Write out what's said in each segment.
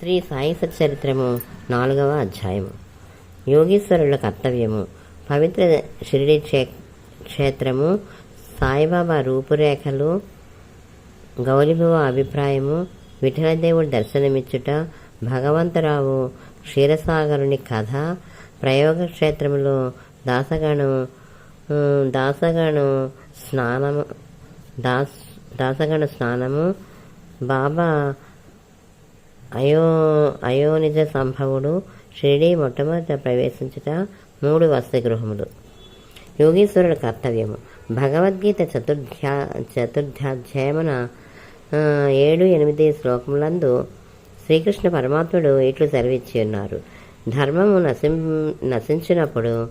శ్రీ సాయి సచ్చరిత్రము నాలుగవ అధ్యాయము. యోగీశ్వరుల కర్తవ్యము. పవిత్ర షిరిడి క్షే క్షేత్రము. సాయిబాబా రూపురేఖలు గౌలిబువ అభిప్రాయము విఠలదేవుడు దర్శనమిచ్చుట భగవంతరావు క్షీరసాగరుని కథ ప్రయోగ క్షేత్రములో దాసగణం దాసగణం స్నానము దాస్ దాసగణ స్నానము బాబా అయో అయోనిజ సంభవుడు షిరిడి మొట్టమొదట ప్రవేశించుట మూడు వసతిగృహములు యోగేశ్వరుడు కర్తవ్యము. భగవద్గీత చతుర్థ్యా చతుర్థాధ్యాయమున ఏడు ఎనిమిది శ్లోకములందు శ్రీకృష్ణ పరమాత్ముడు ఇట్లు సెలవిచ్చి ఉన్నారు ధర్మము నశిం నశించినప్పుడు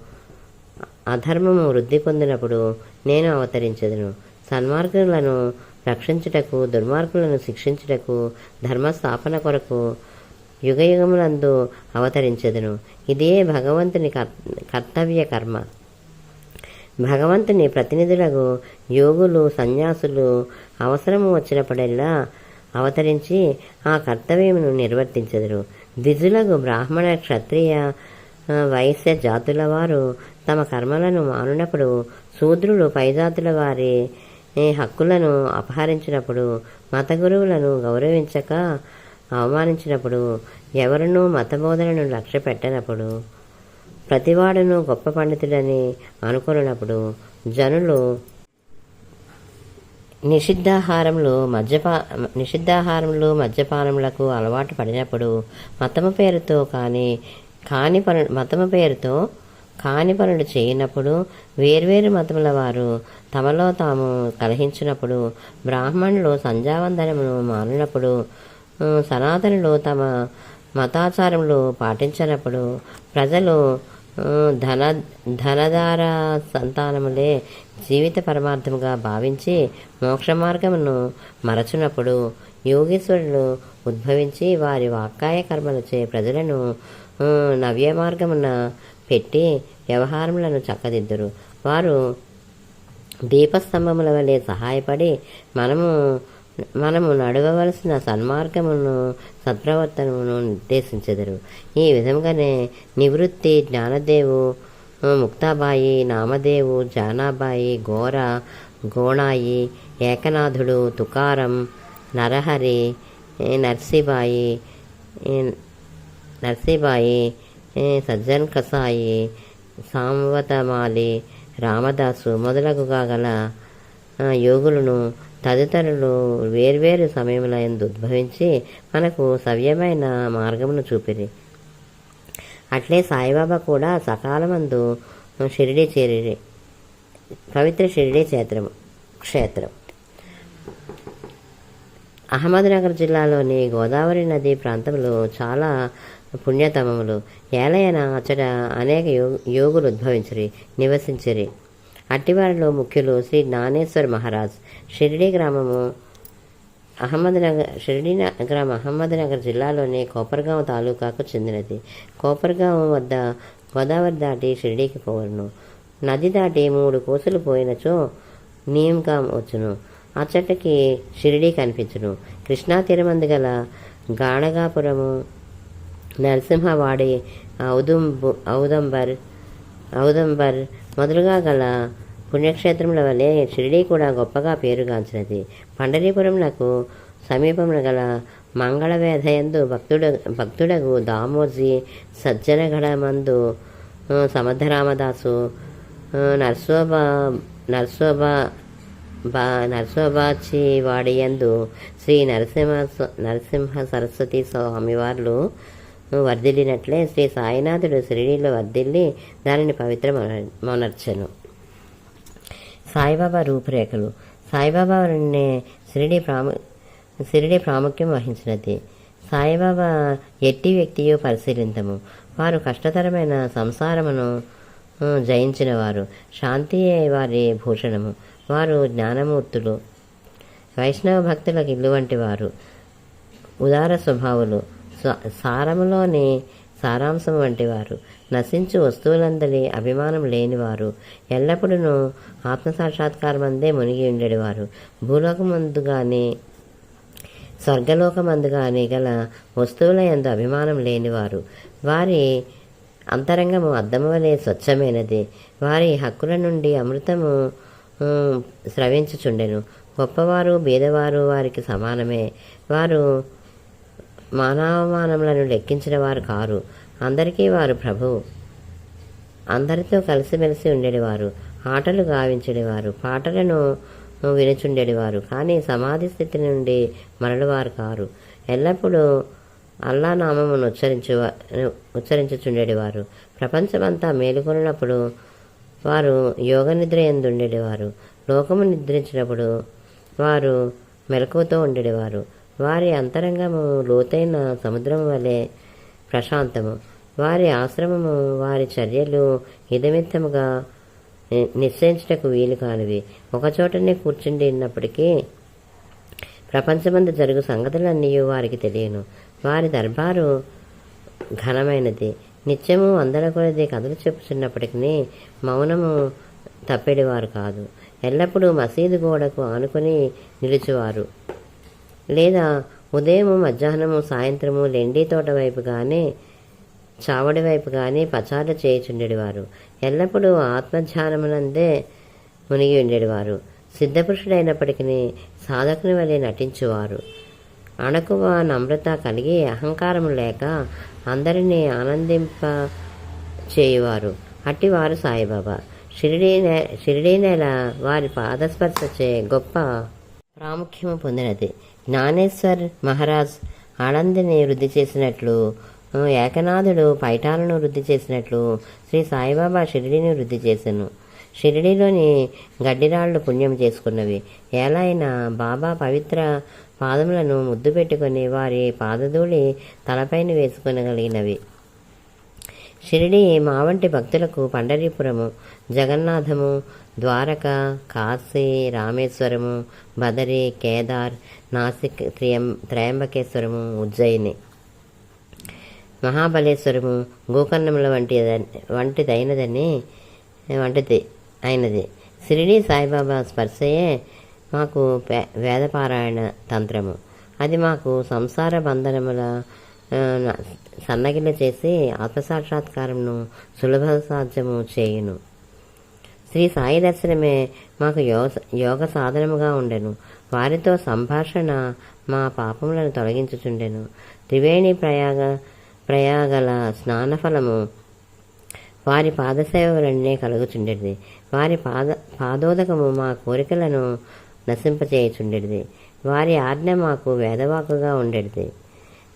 అధర్మము వృద్ధి పొందినప్పుడు నేను అవతరించదును. సన్మార్గులను రక్షించుటకు దుర్మార్గులను శిక్షించుటకు ధర్మస్థాపన కొరకు యుగయుగములందు అవతరించదును. ఇదే భగవంతుని కర్- కర్తవ్య కర్మ. భగవంతుని ప్రతినిధులకు యోగులు సన్యాసులు అవసరము వచ్చినప్పుడల్లా అవతరించి ఆ కర్తవ్యమును నిర్వర్తించెదరు. ద్విజులకు బ్రాహ్మణ క్షత్రియ వైశ్య జాతుల వారు తమ కర్మలను మానునప్పుడు శూద్రులు పైజాతుల వారి నీ హక్కులను అపహరించినప్పుడు మత గురువులను గౌరవించక అవమానించినప్పుడు ఎవరినూ మతబోధనను లక్ష్య పెట్టనప్పుడు ప్రతివాడును గొప్ప పండితుడని అనుకున్నప్పుడు జనులు నిషిద్ధాహారంలో మద్యపా నిషిద్ధాహారంలో మద్యపానములకు అలవాటు పడినప్పుడు మతము పేరుతో కానీ కాని పను మతము పేరుతో కాని పనులు చేయనప్పుడు వేర్వేరు మతముల వారు తమలో తాము కలహించినప్పుడు బ్రాహ్మణులు సంధ్యావందనమును మానినప్పుడు సనాతనులు తమ మతాచారములు పాటించినప్పుడు ప్రజలు ధన ధనధార సంతానములే జీవిత పరమార్థముగా భావించి మోక్ష మార్గమును మరచునప్పుడు యోగీశ్వరులు ఉద్భవించి వారి వాక్కాయ కర్మలచే ప్రజలను నవ్య మార్గమున పెట్టి వ్యవహారములను చక్కదిద్దురు. వారు దీపస్తంభముల వలె సహాయపడి మనము మనము నడవవలసిన సన్మార్గమును సత్ప్రవర్తనమును నిర్దేశించెదరు. ఈ విధంగానే నివృత్తి జ్ఞానదేవు ముక్తాబాయి నామదేవు జానాబాయి గోర గోణాయి ఏకనాథుడు తుకారం నరహరి నర్సీబాయి నర్సిబాయి నర్సీబాయి సజ్జన్ కసాయి సాంవతమాలి రామదాసు మొదలగుగా గల యోగులను తదితరులు వేర్వేరు సమయముల యందు ఉద్భవించి మనకు సవ్యమైన మార్గమును చూపిరి. అట్లే సాయిబాబా కూడా సకాలమందు షిరిడి చేరి పవిత్ర షిరిడి క్షేత్రము క్షేత్రం. అహ్మద్నగర్ జిల్లాలోని గోదావరి నది ప్రాంతంలో చాలా పుణ్యతమములు. ఏలయన అచ్చట అనేక యో- యోగులు ఉద్భవించిరి నివసించిరి. అట్టివారిలో ముఖ్యులు శ్రీ జ్ఞానేశ్వర్ మహారాజ్. షిరిడి గ్రామము అహ్మద్నగర్ షిరిడి న- గ్రామం అహ్మద్నగర్ జిల్లాలోని కోపర్గాం తాలూకాకు చెందినది. కోపర్గాం వద్ద గోదావరి దాటి షిరిడీకి పోవలను. నది దాటి మూడు కోసులు పోయినచో నీయంకాం వచ్చును. అచ్చటికి షిరిడీ కనిపించును. కృష్ణా తీరమందు గల గాణగాపురము నరసింహవాడి ఔదుంబు ఔదంబర్ ఔదంబర్ మొదలుగా గల పుణ్యక్షేత్రముల వలె షిరిడీ కూడా గొప్పగా పేరుగాంచినది. పండరీపురమునకు సమీపమున గల మంగళవేధయందు భక్తుడ భక్తుడగు దామోజీ సజ్జనగడమందు మందు సమర్థరామదాసు ఆ, నర్సోబా నర్సోబా బా నరసోబాచి వాడియందు శ్రీ నరసింహ నరసింహ సరస్వతి స్వామివార్లు వర్ధిల్లినట్లే శ్రీ సాయినాథుడు షిరిడీలో వర్ధిల్లి దానిని పవిత్ర మొనర్చను. సాయిబాబా రూపురేఖలు. సాయిబాబా వలనే షిరిడి ప్రాము శిరిడి ప్రాముఖ్యం వహించినది. సాయిబాబా ఎట్టి వ్యక్తియో పరిశీలించము వారు కష్టతరమైన సంసారమును జయించినవారు. జయించిన వారు శాంతియే వారి భూషణము. వారు జ్ఞానమూర్తులు. వైష్ణవ భక్తులకు ఇల్లు వంటి వారు ఉదార స్వభావులు. సారములోని సారాంశం వంటివారు. నశించు వస్తువులందరి అభిమానం లేనివారు. ఎల్లప్పుడూ ఆత్మసాక్షాత్కారం అందే మునిగి ఉండేవారు. భూలోకమందు కానీ స్వర్గలోకమందు కానీ గల వస్తువుల ఎందు అభిమానం లేనివారు. వారి అంతరంగము అద్దము వలె స్వచ్ఛమైనది. వారి హక్కుల నుండి అమృతము స్రవించుచుండెను. గొప్పవారు బీదవారు వారికి సమానమే. వారు మానవమానములను లెక్కించిన వారు కారు. అందరికీ వారు ప్రభువు అందరితో కలిసిమెలిసి ఉండేవారు. ఆటలు గావించేవారు. పాటలను వినుచుండేవారు. కానీ సమాధి స్థితి నుండి మరలువారు కారు. ఎల్లప్పుడూ అల్లా నామమును ఉచ్చరించు ఉచ్చరించుచుండేవారు. ప్రపంచమంతా మేలుకొన్నప్పుడు వారు యోగ నిద్ర ఎందుండేవారు. లోకము నిద్రించినప్పుడు వారు మెలకువతో ఉండేవారు. వారి అంతరంగము లోతైన సముద్రం వలె ప్రశాంతము. వారి ఆశ్రమము వారి చర్యలు హితమిత్తముగా నిశ్చయించటకు నిశ్చయించుటకు వీలు కానివి. ఒకచోటనే కూర్చుండినప్పటికీ ప్రపంచమందు జరుగు సంగతులన్నీ వారికి తెలియను. వారి దర్బారు ఘనమైనది. నిత్యము వందల కొలది కథలు చెప్పుచున్నప్పటికీ మౌనము తప్పెడివారు కాదు. ఎల్లప్పుడూ మసీదు గోడకు ఆనుకొని నిలిచేవారు. లేదా ఉదయము మధ్యాహ్నము సాయంత్రము లెండి తోట వైపు కానీ చావడి వైపు కానీ పచారు చేయుచుండేవారు ఎల్లప్పుడూ ఆత్మధ్యానమునందే మునిగి ఉండేవారు సిద్ధపురుషుడైనప్పటికీ సాధకుని వలె నటించువారు. అణకువ నమ్రత కలిగి అహంకారం లేక అందరినీ ఆనందింప చేయువారు అట్టివారు సాయిబాబా. షిరిడీ నే షిరిడీ నేల వారి పాదస్పర్శచే గొప్ప ప్రాముఖ్యము పొందినది. జ్ఞానేశ్వర్ మహారాజ్ ఆనందిని వృద్ధి చేసినట్లు ఏకనాథుడు పైఠాలను వృద్ధి చేసినట్లు శ్రీ సాయిబాబా షిరిడీని వృద్ధి చేశాను షిరిడీలోని గడ్డిరాళ్ళు పుణ్యం చేసుకున్నవి. ఎలా అయినా బాబా పవిత్ర పాదములను ముద్దు పెట్టుకుని వారి పాదధూళి తలపైన వేసుకునగలిగినవి. షిరిడి మా వంటి భక్తులకు పండరీపురము జగన్నాథము ద్వారక కాశీ రామేశ్వరము బదరి కేదార్ నాసిక్ త్రియం త్రయంబకేశ్వరము ఉజ్జయిని. మహాబలేశ్వరము గోకర్ణముల వంటి వంటిదైనదని వంటిది అయినది. షిరిడి సాయిబాబా స్పర్శయే మాకు వేదపారాయణ తంత్రము. అది మాకు సంసార బంధనముల ఆ, చేసి ఆత్మసాక్షాత్కారమును సులభ సాధ్యము చేయును. శ్రీ సాయి దర్శనమే మాకు యోగ యోగ సాధనముగా ఉండెను. వారితో సంభాషణ మా పాపములను తొలగించుచుండెను. త్రివేణి ప్రయాగ ప్రయాగల స్నానఫలము వారి పాదసేవలన్నీ కలుగుచుండేది వారి పాద పాదోదకము మా కోరికలను నశింపచేయుచుండేది వారి ఆజ్ఞ మాకు వేదవాకుగా ఉండేది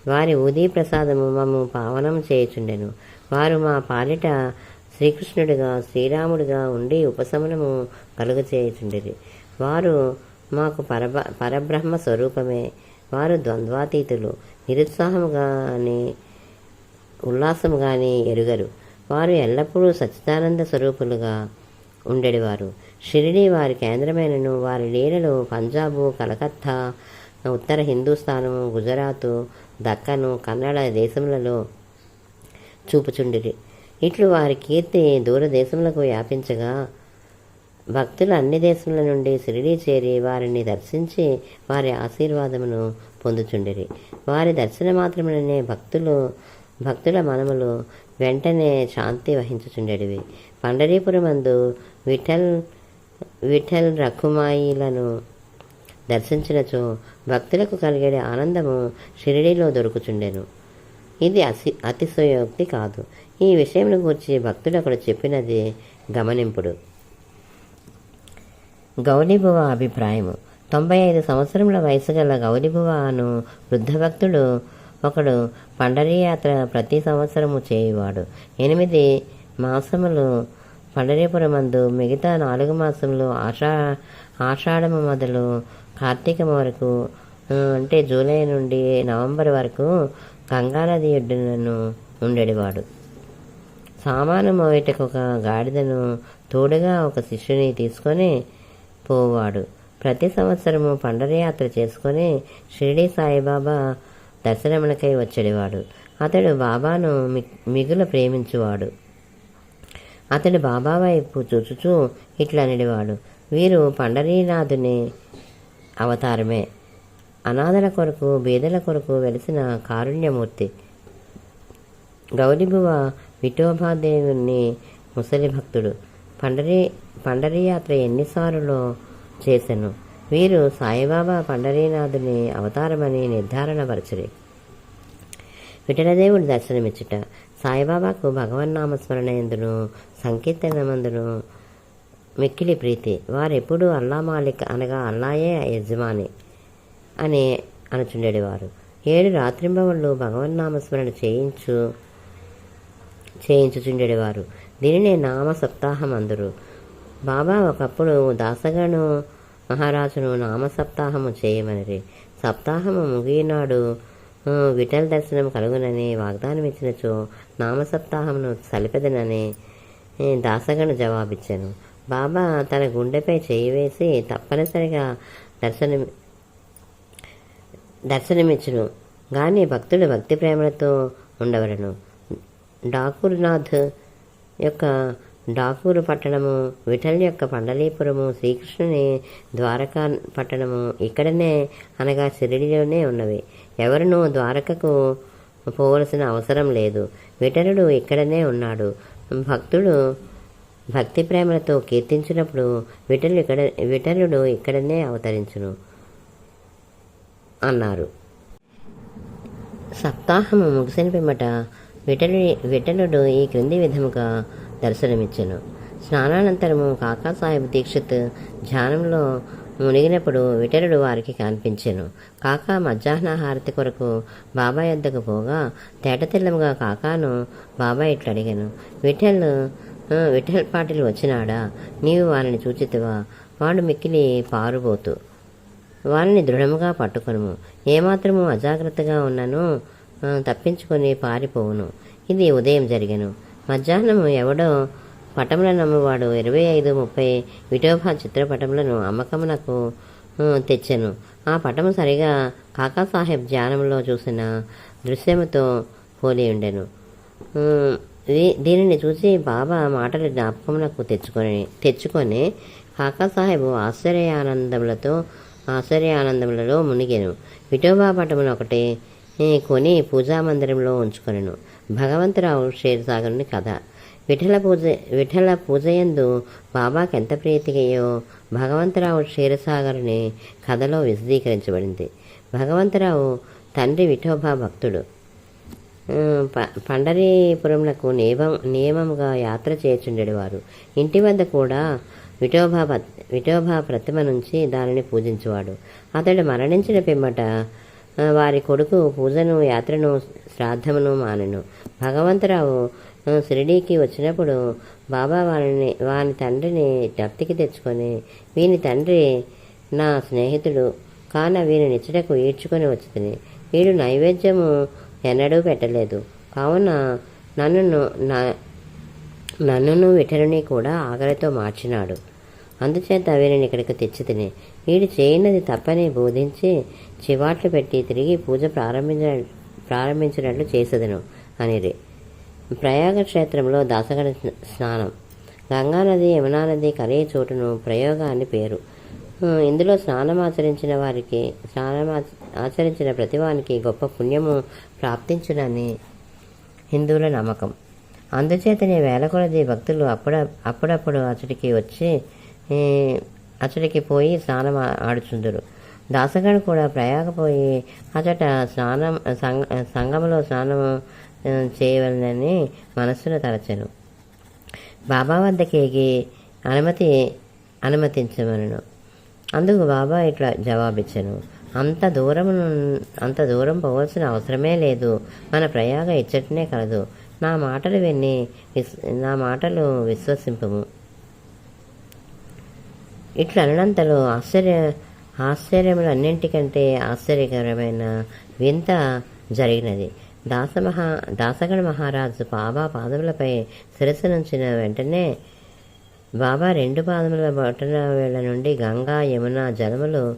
వారి ఉదీ ప్రసాదము మమ్ము పావనం చేయుచుండెను. వారు మా పాలిట శ్రీకృష్ణుడిగా శ్రీరాముడిగా ఉండి ఉపశమనము కలుగు చేయుచుండిరి. వారు మాకు పరబ పరబ్రహ్మ స్వరూపమే. వారు ద్వంద్వాతీతులు. నిరుత్సాహము కానీ ఉల్లాసము కానీ ఎరుగరు. వారు ఎల్లప్పుడూ సచ్చిదానంద స్వరూపులుగా ఉండేవారు. షిరిడి వారి కేంద్రమైనను వారి లీలలు పంజాబు కలకత్తా ఉత్తర హిందూస్థానము గుజరాతు దక్కను కన్నడ దేశములలో చూపుచుండిరి. ఇట్లు వారి కీర్తి దూరదేశములకు వ్యాపించగా భక్తులు అన్ని దేశముల నుండి షిరిడీ చేరి వారిని దర్శించి వారి ఆశీర్వాదమును పొందుచుండిరి. వారి దర్శన మాత్రములనే భక్తులు భక్తుల మనములు వెంటనే శాంతి వహించుచుండేటివి పండరీపురమందు విఠల్ విఠల్ రఖుమాయిలను దర్శించినచో భక్తులకు కలిగే ఆనందము షిరిడీలో దొరుకుచుండెను. ఇది అసి అతిశయోక్తి కాదు. ఈ విషయం గురించి భక్తుడు అక్కడ చెప్పినది గమనింపుడు. గౌలిబువ అభిప్రాయము. తొంభై ఐదు సంవత్సరముల వయసు గల గౌలిబువ అను వృద్ధ భక్తుడు ఒకడు పండరీ యాత్ర ప్రతి సంవత్సరము చేయువాడు. ఎనిమిది మాసములు పండరీపురమందు మిగతా నాలుగు మాసములు ఆషా ఆషాఢము మొదలు కార్తీకం వరకు అంటే జూలై నుండి నవంబర్ వరకు గంగానది ఒడ్డునను ఉండేవాడు. సామాను మోయటకు ఒక గాడిదను తోడుగా ఒక శిష్యుని తీసుకొని పోవాడు. ప్రతి సంవత్సరము పండరయాత్ర చేసుకొని షిరిడి సాయిబాబా దర్శనమునకై వచ్చేవాడు. అతడు బాబాను మి- మిగుల ప్రేమించువాడు. అతడు బాబా వైపు చూచుచూ ఇట్లా అనేవాడు వీరు పండరీనాథుని అవతారమే. అనాథల కొరకు బీదల కొరకు వెలిసిన కారుణ్యమూర్తి. గౌరీబువ విఠోబాదేవుని ముసలి భక్తుడు. పండరి పండరీ యాత్ర ఎన్నిసార్లు చేశాను వీరు సాయిబాబా పండరీనాథుని అవతారమని నిర్ధారణ పరిచరి. విఠలదేవుడి దర్శనమిచ్చుట. సాయిబాబాకు భగవన్నామస్మరణ ఎందును సంకీర్తనమందును మిక్కిలి ప్రీతి. వారెప్పుడు అల్లా మాలిక్ అనగా అల్లాయే యజమాని అని అనుచుండేవారు ఏడు రాత్రింబవళ్ళు భగవన్నామస్మరణ చేయించు చేయించుచుండేవారు దీనినే నామ సప్తాహం అందరు బాబా ఒకప్పుడు దాసగను మహారాజును నామ సప్తాహము చేయమనిరి. సప్తాహము ముగినాడు విఠల దర్శనం కలుగునని వాగ్దానం ఇచ్చినచో నామ సప్తాహమును సలిపెదనని దాసగను జవాబిచ్చాను. బాబా తన గుండెపై చేయి వేసి తప్పనిసరిగా దర్శనం దర్శనమిచ్చును. కానీ భక్తుడు భక్తి ప్రేమలతో ఉండవలను. డాకూర్నాథ్ యొక్క డాకూరు పట్టణము విఠల్ యొక్క పండలీపురము శ్రీకృష్ణుని ద్వారకా పట్టణము ఇక్కడనే అనగా షిరిడిలోనే ఉన్నవి. ఎవరునూ ద్వారకకు పోవలసిన అవసరం లేదు. విఠలుడు ఇక్కడనే ఉన్నాడు. భక్తుడు భక్తి ప్రేమలతో కీర్తించినప్పుడు విఠలు ఇక్కడ విఠలుడు ఇక్కడనే అవతరించును అన్నారు. సప్తాహము ముగిసిన పిమ్మట విఠలు విఠలుడు ఈ క్రింది విధముగా దర్శనమిచ్చను. స్నానానంతరము కాకాసాహెబ్ దీక్షిత్ ధ్యానంలో మునిగినప్పుడు విఠలుడు వారికి కనిపించెను. కాకా మధ్యాహ్న హారతి కొరకు బాబా యొద్దకు పోగా తేటతెల్లముగా కాకాను బాబా ఇట్లా అడిగాను విఠల్ విఠల్ పాటిల్ వచ్చినాడా? నీవు వారిని చూచితివా? వాడు మిక్కిలి పారుబోతు. వారిని దృఢముగా పట్టుకొనుము. ఏమాత్రము అజాగ్రత్తగా ఉన్నను తప్పించుకొని పారిపోవును. ఇది ఉదయం జరిగను. మధ్యాహ్నము ఎవడో పటముల నమ్మువాడు ఇరవై ఐదు ముప్పై విఠోభా చిత్రపటములను అమ్మకమునకు తెచ్చాను. ఆ పటము సరిగా కాకాసాహెబ్ ధ్యానంలో చూసిన దృశ్యముతో పోలి ఉండెను. దీనిని చూసి బాబా మాటలు జ్ఞాపకమునకు తెచ్చుకొని తెచ్చుకొని కాకాసాహెబ్ ఆశ్చర్యానందములతో ఆశ్చర్యానందములలో మునిగెను. విఠోబా పటమును ఒకటి కొని పూజా మందిరంలో ఉంచుకొనెను. భగవంతరావు క్షీరసాగరుని కథ. విఠల పూజ విఠల పూజయందు బాబాకి ఎంత ప్రీతిగయో భగవంతరావు క్షీరసాగరుని కథలో విశదీకరించబడింది. భగవంతరావు తండ్రి విఠోబా భక్తుడు. పండరీపురంలకు నియమం నియమముగా యాత్ర చేయుచుండేవారు ఇంటి వద్ద కూడా విఠోబా పత్- విఠోబా ప్రతిమ నుంచి దానిని పూజించేవాడు. అతడు మరణించిన పిమ్మట వారి కొడుకు పూజను యాత్రను శ్రాద్ధమును మానెను. భగవంతరావు షిరిడీకి వచ్చినప్పుడు బాబా వారిని వాని తండ్రిని జ్ఞప్తికి తెచ్చుకొని వీని తండ్రి నా స్నేహితుడు. కాన వీని నిచ్చటకు ఈడ్చుకొని వచ్చింది వీడు నైవేద్యము ఎన్నడూ పెట్టలేదు. కావున నన్ను నన్నును విఠరుని కూడా ఆకలితో మార్చినాడు. అందుచేత వీరిని ఇక్కడికి తెచ్చితిని వీడు చేయనది తప్పని బోధించి చివాట్లు పెట్టి తిరిగి పూజ ప్రారంభించ ప్రారంభించినట్లు చేసేదను అనిరి. ప్రయాగ క్షేత్రంలో దాసగణ స్నానం. గంగానది యమునా నది కలిగే చోటును ప్రయోగ అని పేరు. ఇందులో స్నానం ఆచరించిన వారికి స్నానం ఆచరించిన ప్రతివానికి గొప్ప పుణ్యము ప్రాప్తించునని హిందువుల నమ్మకం. అందుచేతనే వేల కొలది భక్తులు అప్పుడ అప్పుడప్పుడు అతడికి వచ్చి అతడికి పోయి స్నానం ఆడుచుందురు. దాసగడు కూడా ప్రయాగపోయి అచట స్నానం సంగ సంగంలో స్నానం చేయవలనని మనస్సును తలచను. బాబా వద్దకి ఎగి అనుమతి అనుమతించమను అందుకు బాబా ఇట్లా జవాబిచ్చను. అంత దూరం అంత దూరం పోవాల్సిన అవసరమే లేదు. మన ప్రయాగ ఇచ్చటనే కలదు నా మాటలు విని విస్ నా మాటలు విశ్వసింపము. ఇట్లా అనంతలో ఆశ్చర్య ఆశ్చర్యములన్నింటికంటే ఆశ్చర్యకరమైన వింత జరిగినది. దాసమహా దాసగణ మహారాజు బాబా పాదములపై శిరస్సు నుంచిన వెంటనే బాబా రెండు పాదముల బొటన వేళ్ళ నుండి గంగా యమున జలములు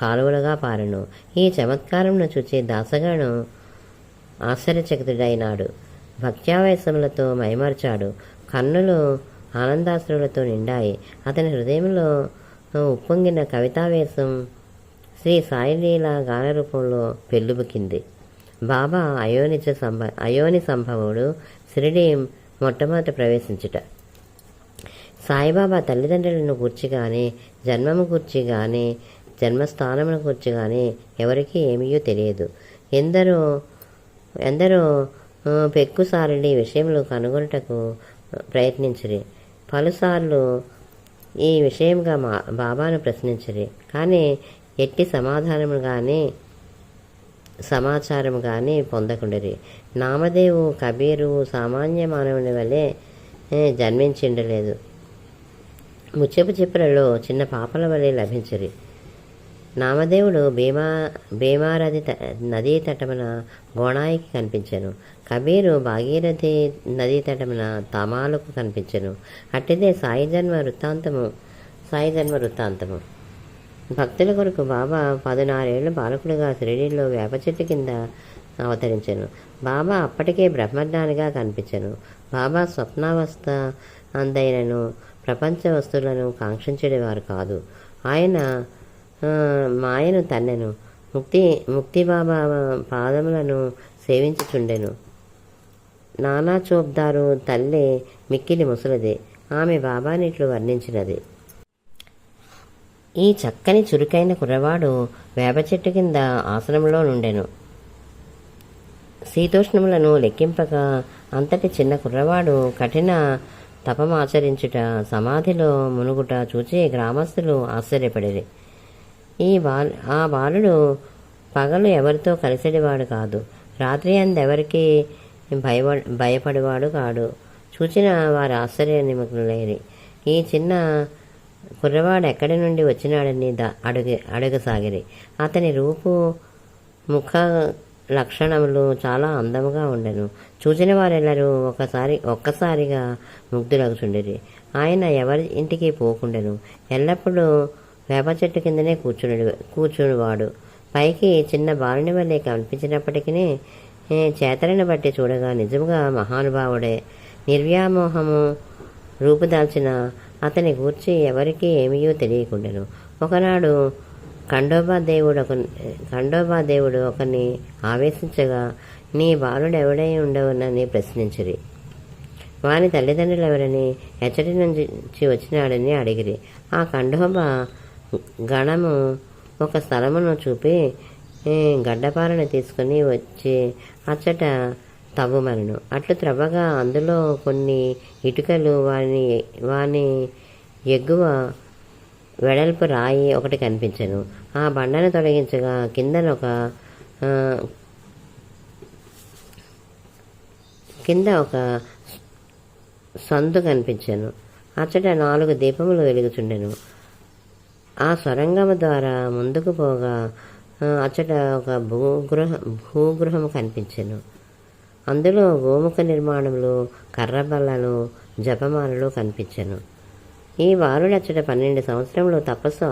కాలువలుగా పారను. ఈ చమత్కారంను చూచి దాసగాను ఆశ్చర్యచకితుడైనాడు. భక్త్యావేశములతో మైమర్చాడు. కన్నులు ఆనందాశ్రులతో నిండాయి. అతని హృదయంలో ఉప్పొంగిన కవితావేశం శ్రీ సాయిలీల గాన రూపంలో పెళ్ళుబుకింది బాబా అయోనిచ సంభ అయోని సంభవుడు శిరిడి మొట్టమొదట ప్రవేశించుట. సాయిబాబా తల్లిదండ్రులను గూర్చి కానీ జన్మము గూర్చి కానీ జన్మస్థానమును కూర్చి కానీ ఎవరికీ ఏమీయో తెలియదు. ఎందరో ఎందరో పెక్కుసారిని పెక్కుసారలి విషయంలో కనుగొనుటకు ప్రయత్నించిరి. పలుసార్లు ఈ విషయంగా మా బాబాను ప్రశ్నించిరి. కానీ ఎట్టి సమాధానము కానీ సమాచారం కానీ పొందకుండరి. నామదేవు కబీరు సామాన్య మానవుని వలె జన్మించిండలేదు. ముచ్చపు చిప్పలలో చిన్న పాపల వలె లభించరి. నామదేవుడు భీమా భీమారథి త- నదీ తటమున గోణాయికి కనిపించను. కబీరు భాగీరథి నదీ తటమున తమాలకు కనిపించను. అట్టిదే సాయి జన్మ వృత్తాంతము సాయి జన్మ వృత్తాంతము. భక్తుల కొరకు బాబా పదినారేళ్ళు బాలకుడిగా షిరిడీలో వేప చెట్టు కింద అవతరించను. బాబా అప్పటికే బ్రహ్మజ్ఞానిగా కనిపించను. బాబా స్వప్నావస్థ అందైనను ప్రపంచ వస్తువులను కాంక్షించేవారు కాదు. ఆయన మాయను తన్నెను. ముక్తి ముక్తిబాబా పాదములను సేవించుచుండెను. నానా చోబ్దారు తల్లి మిక్కిలి ముసలిది. ఆమె బాబానిట్లు వర్ణించినది. ఈ చక్కని చురుకైన కుర్రవాడు వేప చెట్టు కింద ఆసనంలో నుండెను. శీతోష్ణములను లెక్కింపక అంతటి చిన్న కుర్రవాడు కఠిన తపమాచరించుట సమాధిలో మునుగుట చూచి గ్రామస్తులు ఆశ్చర్యపడేది ఈ బాల్ ఆ బాలుడు పగలు ఎవరితో కలిసేవాడు కాదు. రాత్రి అందెవరికి భయప భయపడేవాడు కాడు. చూచిన వారు ఆశ్చర్య నిమగ్నులైరి ఈ చిన్న కుర్రవాడు ఎక్కడి నుండి వచ్చినాడని ద అడుగు అడగసాగిరి. అతని రూపు ముఖ లక్షణములు చాలా అందముగా ఉండెను. చూసిన వారెల్లరూ ఒకసారి ఒక్కసారిగా ముగ్ధులగుచుండిరి. ఆయన ఎవరి ఇంటికి పోకుండెను. ఎల్లప్పుడూ వేప చెట్టు కిందనే కూర్చుని కూర్చునివాడు. పైకి చిన్న బాలుని వల్లే కనిపించినప్పటికీ చేతలను బట్టి చూడగా నిజంగా మహానుభావుడే. నిర్వ్యామోహము రూపుదాల్చిన అతని గూర్చి ఎవరికీ ఏమీయో తెలియకుండాను. ఒకనాడు ఖండోబా దేవుడు ఒక ఖండోబా దేవుడు ఒకరిని ఆవేశించగా నీ బాలుడు ఎవడై ఉండవునని ప్రశ్నించిరి. వాని తల్లిదండ్రులు ఎవరని ఎచ్చటి నుంచి వచ్చినాడని అడిగిరి. ఆ ఖండోబా గణము ఒక స్థలమును చూపి గడ్డపారను తీసుకుని వచ్చి అచ్చట తవ్వమనను అట్లు త్రవ్వగా అందులో కొన్ని ఇటుకలు వాని వాని ఎగువ వెడల్పు రాయి ఒకటి కనిపించను. ఆ బండను తొలగించగా కిందన ఒక కింద ఒక సందు కనిపించాను. అచ్చట నాలుగు దీపములు వెలుగుచుండెను. ఆ సొరంగం ద్వారా ముందుకు పోగా అచ్చట ఒక భూగృహ భూగృహము కనిపించెను. అందులో గోముఖ నిర్మాణములు కర్రబల్లలు జపమాలలు కనిపించెను. ఈ వారుడచ్చట అచ్చట పన్నెండు సంవత్సరంలో తపస్సు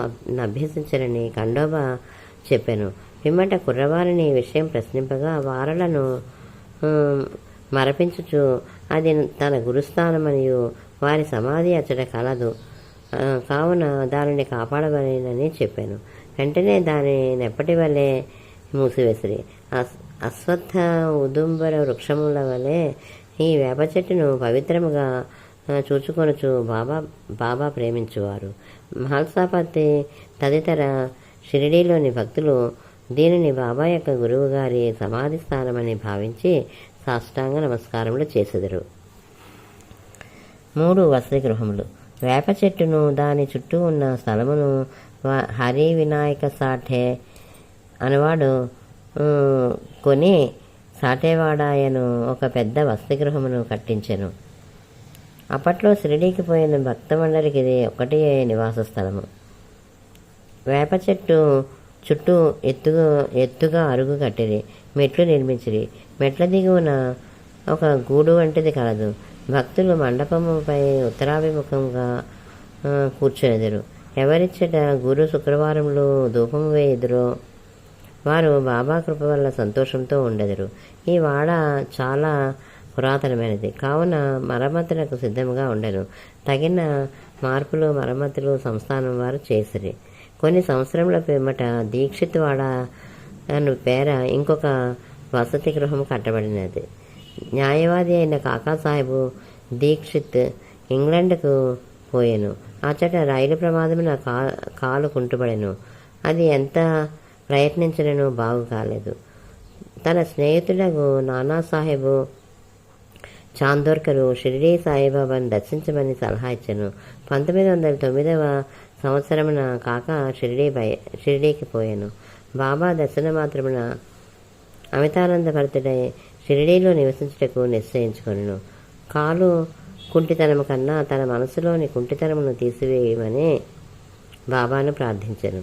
అభ్యసించరని ఖండోబా చెప్పాను. పిమ్మట కుర్రవారిని విషయం ప్రశ్నింపగా వారులను మరపించుచు అది తన గురుస్థానమనియు వారి సమాధి అచ్చట కలదు. కావున దానిని కాపాడవలేనని చెప్పాను. వెంటనే దాని నెప్పటి వలె మూసివేసిరి. అస్ అశ్వత్థ ఉదుంబర వృక్షముల వలె ఈ వేప చెట్టును పవిత్రముగా చూచుకొనుచు బాబా బాబా ప్రేమించువారు. మహల్సాపతి తదితర షిరిడీలోని భక్తులు దీనిని బాబా యొక్క గురువు గారి సమాధి స్థానమని భావించి సాష్టాంగ నమస్కారములు చేసెదరు. మూడు వసతి గృహములు వేప చెట్టును దాని చుట్టూ ఉన్న స్థలమును హరి వినాయక సాఠే అనవాడు కొని సాటేవాడాయను ఒక పెద్ద వసతి గృహమును కట్టించెను. అప్పట్లో షిరిడీకి పోయిన భక్తమండలికి ఇది ఒకటి నివాస స్థలము. వేప చెట్టు చుట్టూ ఎత్తుగా ఎత్తుగా అరుగు కట్టిరి మెట్లు నిర్మించిరి. మెట్ల దిగువన ఒక గూడు వంటిది కలదు. భక్తులు మండపముపై ఉత్తరాభిముఖంగా ఆ, ఎవరిచ్చట గురు శుక్రవారంలో ధూపం వేయుదురో వారు బాబా కృప వల్ల సంతోషంతో ఉండెదరు. ఈ వాడ చాలా పురాతనమైనది. కావున మరమ్మతులకు సిద్ధంగా ఉండరు తగిన మార్పులు మరమ్మతులు సంస్థానం వారు చేసిరి. కొన్ని సంవత్సరముల పిమ్మట దీక్షిత్ వాడ అను పేర ఇంకొక వసతి గృహం కట్టబడినది. న్యాయవాది అయిన కాకాసాహెబు దీక్షిత్ ఇంగ్లాండ్కు పోయాను. అచ్చట రైలు ప్రమాదమున కా కాలు కుంటుపడెను అది ఎంత ప్రయత్నించడను బాగు కాలేదు. తన స్నేహితులకు నానాసాహెబు చాందోర్కరు షిరిడీ సాయిబాబాను దర్శించమని సలహా ఇచ్చాను. పంతొమ్మిది వందల తొమ్మిదవ సంవత్సరమున కాక షిరిడీ బయ షిరిడీకి పోయాను. బాబా దర్శన మాత్రమున అమితానందభరితుడై షిరిడీలో నివసించుటకు నిశ్చయించుకొను కాలు కుంటితనము కన్నా తన మనసులోని కుంటితనమును తీసివేయమని బాబాను ప్రార్థించను.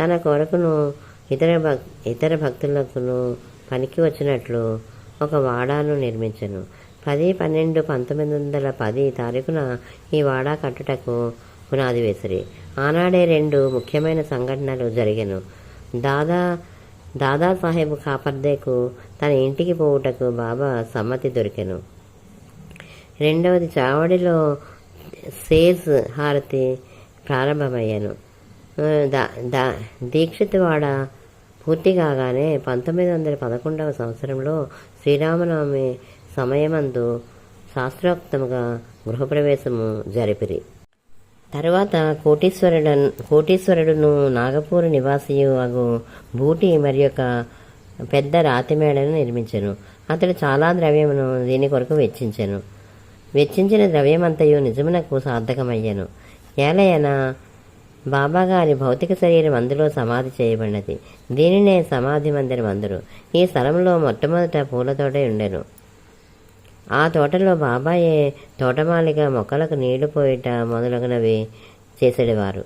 తన కొరకును ఇతర భక్ ఇతర భక్తులకును పనికి వచ్చినట్లు ఒక వాడాను నిర్మించను. పది పన్నెండు పంతొమ్మిది వందల పది తారీఖున ఈ వాడా కట్టుటకు పునాది వేసిరి. ఆనాడే రెండు ముఖ్యమైన సంఘటనలు జరిగాను. దాదా దాదాసాహెబ్ కాపర్దేకు తన ఇంటికి పోవుటకు బాబా సమ్మతి దొరికెను. రెండవది చావడిలో సేజ్ హారతి ప్రారంభమయ్యాను. ఆ, దా దా పూర్తి కాగానే పంతొమ్మిది వందల పదకొండవ సంవత్సరంలో శ్రీరామనవమి సమయమందు శాస్త్రోక్తముగా గృహప్రవేశము జరిపిరి. తరువాత కోటీశ్వరుడు కోటీశ్వరుడును నాగపూర్ నివాసియు అగు బూటి మరి యొక్క పెద్ద రాతి మేడను నిర్మించెను. అతడు చాలా ద్రవ్యమును దీని కొరకు వెచ్చించెను. వెచ్చించిన ద్రవ్యమంతయు నిజమునకు సార్థకమయ్యాను. ఏలయన బాబాగారి భౌతిక శరీరం అందులో సమాధి చేయబడినది. దీనినే సమాధి మందిరం అందరు ఈ స్థలంలో మొట్టమొదట పూలతోటే ఉండెను. ఆ తోటలో బాబాయే తోటమాలిగా మొక్కలకు నీళ్ళు పోయిట మొదలగునవి చేసేవారు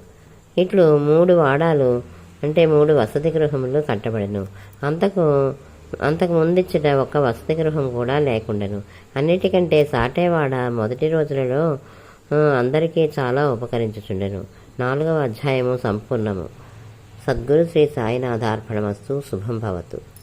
ఇట్లు మూడు వాడాలు అంటే మూడు వసతి గృహములు కట్టబడను. అంతకు అంతకు ముందిచ్చిన ఒక్క వసతి గృహం కూడా లేకుండెను. అన్నిటికంటే సాటేవాడ మొదటి రోజులలో అందరికీ చాలా ఉపకరించుచుండెను. నాలుగవ అధ్యాయము సంపూర్ణము. సద్గురు శ్రీ సాయినాథార్పణమస్తు శుభం భవతు.